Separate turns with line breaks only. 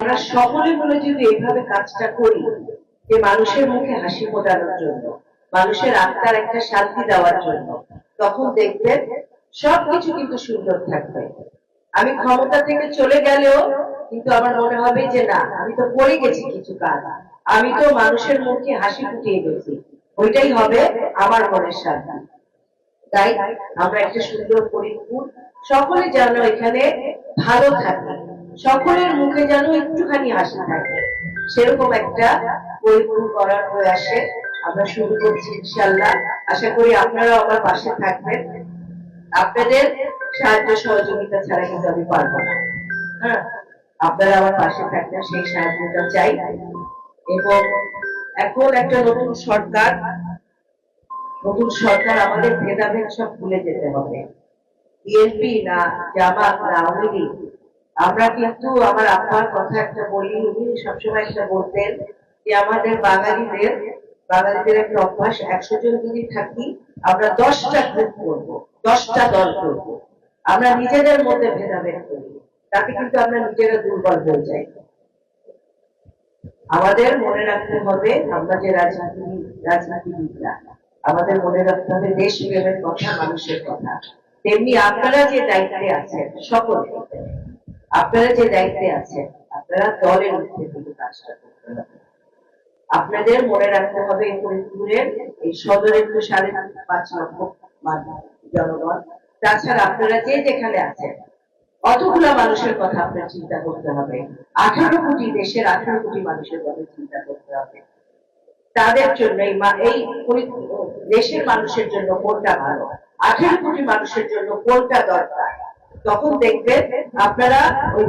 আমরা সকলে মিলে যদি এইভাবে কাজটা করি, যে মানুষের মুখে হাসি ফোটানোর জন্য, মানুষের আত্মার একটা শান্তি দেওয়ার জন্য, তখন দেখবেন সবকিছু কিন্তু সুন্দর থাকবে। আমি ক্ষমতা থেকে চলে গেলেও কিন্তু আমার মনে হবে যে না, আমি তো করে গেছি কিছু কাজ, আমি তো মানুষের মুখে হাসি ফুটিয়ে গেছি, ওইটাই হবে আমার মনের শান্তি। তাই আমরা একটা সুন্দর পরিপূর্ণ, সকলে যেন এখানে ভালো থাকে। সকলের মুখে যেন একটুখানি হাসি থাকে। সেরকম একটা পরিপূর্ণ করার প্রয়াসে আমরা শুরু করছি ইনশাল্লাহ আশা করি আপনারাও আমার পাশে থাকবেন। আপনাদের সাহায্য সহযোগিতা ছাড়া কিন্তু আমি পারব না। হ্যাঁ আপনারা আমার পাশে থাকবেন, সেই সাহায্যটা চাই। এবং এখন একটা নতুন সরকার নতুন সরকার আমাদের ভেদাভেদ সব ভুলে যেতে হবে। বিএনপি না জামাত না আওয়ামী আমরা কিন্তু আমার আব্বার কথা একটা বলি, উনি সবসময় একটা বলতেন যে আমাদের বাঙালিদের বাঙালিদের একটা অভ্যাস, একশো জন যদি থাকি, আমরা দশটা গ্রুপ করব, দশটা দল করব। আমরা নিজেদের মধ্যে ভেদাভেদ করি, তাতে কিন্তু আমরা নিজেরা দুর্বল হয়ে যাই। আমাদের মনে রাখতে হবে, আমরা যে রাজনীতি, রাজনীতিবিদরা, আমাদের মনে রাখতে হবে দেশ প্রেমের কথা, মানুষের কথা। তেমনি আপনারা যে দায়িত্বে আছেন সকলে আপনারা যে দায়িত্বে আছেন, আপনারা দলের মধ্যে থেকে কাজটা করতে হবে। আপনাদের মনে রাখতে হবে, এই ফরিদপুরের এই সদরের তো সাড়ে পাঁচ লক্ষ জনগণ। তাছাড়া আপনারা যে যেখানে আছেন, অতগুলা মানুষের কথা আপনার চিন্তা করতে হবে। আঠারো কোটি দেশের আঠারো কোটি মানুষের কথা চিন্তা করতে হবে। তাদের জন্য এই দেশের মানুষের জন্য কোনটা ভালো? আঠারো কোটি মানুষের জন্য কোনটা দরকার? তখন দেখবেন আপনারা